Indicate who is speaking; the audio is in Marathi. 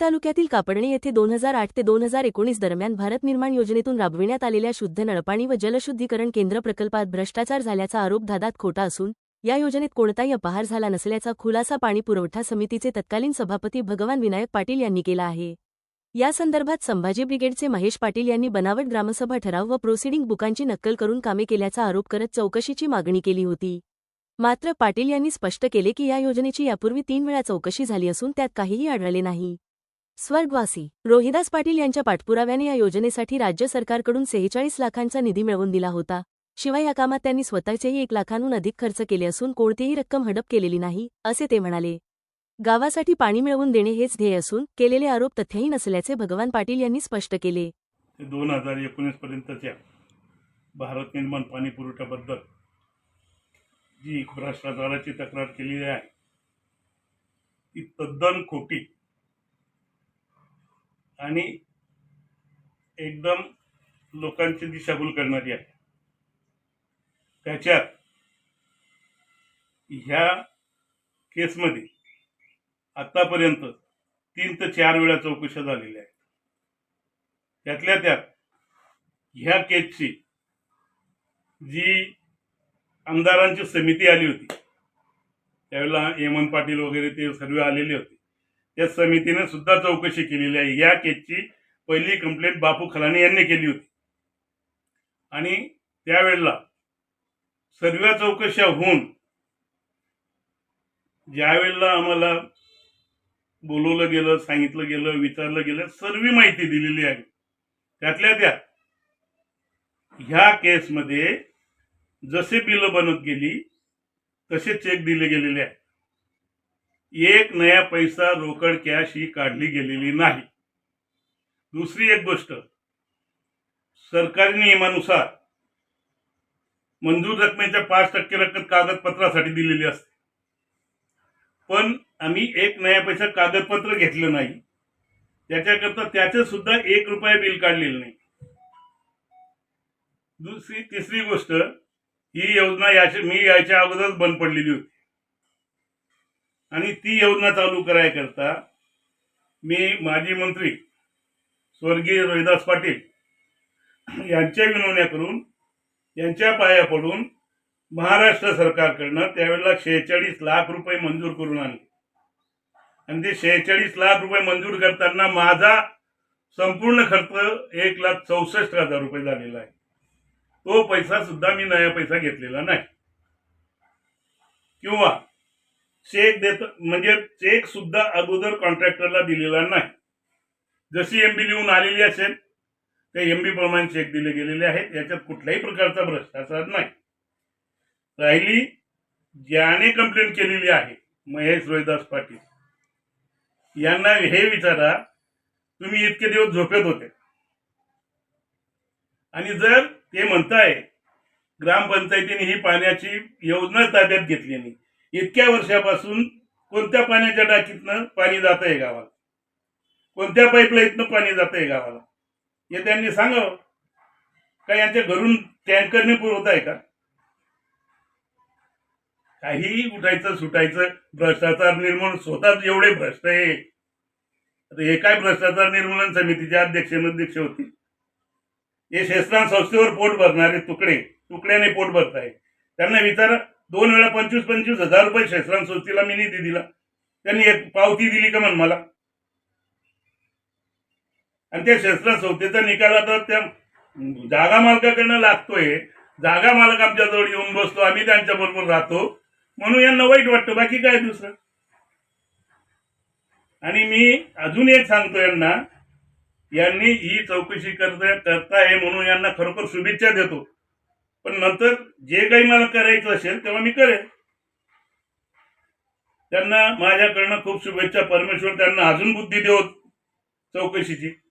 Speaker 1: तालुक्यातील कापडणे येथे दोन हजार आठ ते दोन हजार एकोणीस दरम्यान भारत निर्माण योजनेतून राबविण्यात आलेल्या शुद्ध नळपाणी व जलशुद्धीकरण केंद्र प्रकल्पात भ्रष्टाचार झाल्याचा आरोप धादात खोटा असून या योजनेत कोणताही अपहार झाला नसल्याचा खुलासा पाणी पुरवठा समितीचे तत्कालीन सभापती भगवान विनायक पाटील यांनी केला आहे. या संदर्भात संभाजी ब्रिगेडचे महेश पाटील यांनी बनावट ग्रामसभा ठराव व प्रोसिडिंग बुकांची नक्कल करून कामे केल्याचा आरोप करत चौकशीची मागणी केली होती. मात्र पाटील यांनी स्पष्ट केले की या योजनेची यापूर्वी तीन वेळा चौकशी झाली असून त्यात काहीही आढळले नाही. स्वर्गवासी रोहिदास पाटील यांच्या पाठपुराव्याने या योजनेसाठी राज्य सरकारकडून सेहेचाळीस लाखांचा निधी मिळवून दिला होता. शिवाय या कामात त्यांनी स्वतःचेही एक लाखांहून अधिक खर्च केले असून कोणतीही रक्कम हडप केलेली नाही असे ते म्हणाले. गावासाठी पाणी मिळवून देणे हेच ध्येय असून केलेले आरोप तथ्यही नसल्याचे भगवान पाटील यांनी स्पष्ट केले.
Speaker 2: दोन हजार एकोणीस पर्यंतच्या भारत निर्माण पाणी पुरवठ्याबद्दल जी भ्रष्टाचाराची तक्रार केलेली आहे ती तद्दन खोटी. आणि एकदम लोकांची दिशाभूल करणारी आहे. त्याच्यात ह्या केसमध्ये आतापर्यंत तीन ते चार वेळा चौकशा झालेल्या आहेत त्यातल्या त्यात ह्या केसची जी आमदारांची समिती आली होती. त्यावेळेला हेमंत पाटील वगैरे ते सर्व आलेले होते. त्या समितीने सुद्धा चौकशी केलेली आहे. या केसची पहिली कंप्लेंट बापू खलाने यांनी केली होती. आणि त्यावेळेला सर्व चौकशा होऊन ज्यावेळेला आम्हाला बोलवलं गेलं सांगितलं गेलं विचारलं गेलं सर्व माहिती दिलेली आहे. त्यातल्या त्या ह्या केसमध्ये जसे बिलं बनत गेली तसे चेक दिले गेलेले आहेत. एक नया पैसा रोकड कॅश ही काढली गेलेली नाही. दुसरी एक गोष्ट सरकारी नियमानुसार मंजूर रकमेच्या पाच टक्के रक्कम कागदपत्रासाठी दिलेली असते. पण आम्ही एक नया पैसा कागदपत्र घेतलं नाही. त्याच्याकरता त्याचे सुद्धा एक रुपया बिल काढलेलं नाही. दुसरी तिसरी गोष्ट ही योजना याच्या मी याच्या अगोदरच बंद पडलेली होती. आणि ती योजना चालू करायकरता मी माजी मंत्री स्वर्गीय रोहिदास पाटील यांच्या विनवण्या करून यांच्या पाया पडून महाराष्ट्र सरकारकडनं त्यावेळेला शेहेचाळीस लाख रुपये मंजूर करून आणले. आणि ते शेहेचाळीस लाख रुपये मंजूर करताना माझा संपूर्ण खर्च एक लाख चौसष्ट हजार रुपये झालेला आहे. तो पैसा सुद्धा मी नया पैसा घेतलेला नाही. किंवा चेक देत म्हणजे चेक सुद्धा अगोदर कॉन्ट्रॅक्टरला दिलेला नाही. जशी एमबी लिहून आलेली असेल त्या एमबी प्रमाणे चेक दिले गेलेले आहेत. याच्यात कुठल्याही प्रकारचा भ्रष्टाचार नाही. राहिली ज्याने कंप्लेंट केलेली आहे महेश रोहिदास पाटील. यांना हे विचारा तुम्ही इतके दिवस झोपेत होते. आणि जर ते म्हणताय ग्रामपंचायतीने ही पाण्याची योजना ताब्यात घेतली नाही. इतक्या वर्षापासून कोणत्या पाण्याच्या टाकीतनं पाणी जात आहे गावाला? कोणत्या पाईपलाईतनं पाणी जात आहे गावाला? हे त्यांनी सांगावं. का यांच्या घरून टँकरने पुरवत आहे का? काहीही उठायचं सुटायचं भ्रष्टाचार निर्मूलन स्वतःच एवढे भ्रष्ट आहे. हे काय भ्रष्टाचार निर्मूलन समितीचे अध्यक्ष अध्यक्ष होते हे शेस्त्रान संस्थेवर पोट भरणारे तुकडे तुकड्याने पोट भरताय. त्यांना विचारा दोन वेळा पंचवीस पंचवीस हजार रुपये शेस्त्रान संस्थेला मी निधी दिला. त्यांनी एक पावती दिली का म्हण मला? आणि त्या शेस्त्रान संस्थेचा निकाल आता त्या जागा मालकाकडनं लागतोय. जागा मालक आमच्याजवळ येऊन बसतो. आम्ही त्यांच्या बरोबर राहतो. म्हणून यांना वाईट वाटतं. बाकी काय दुसरं? आणि मी अजून एक सांगतो यांना. यांनी ही चौकशी करता करताय म्हणून यांना खरोखर शुभेच्छा देतो. पण नंतर जे काही मला करायचं असेल तेव्हा मी करेन. त्यांना माझ्याकडनं खूप शुभेच्छा. परमेश्वर त्यांना अजून बुद्धी देवत चौकशीची.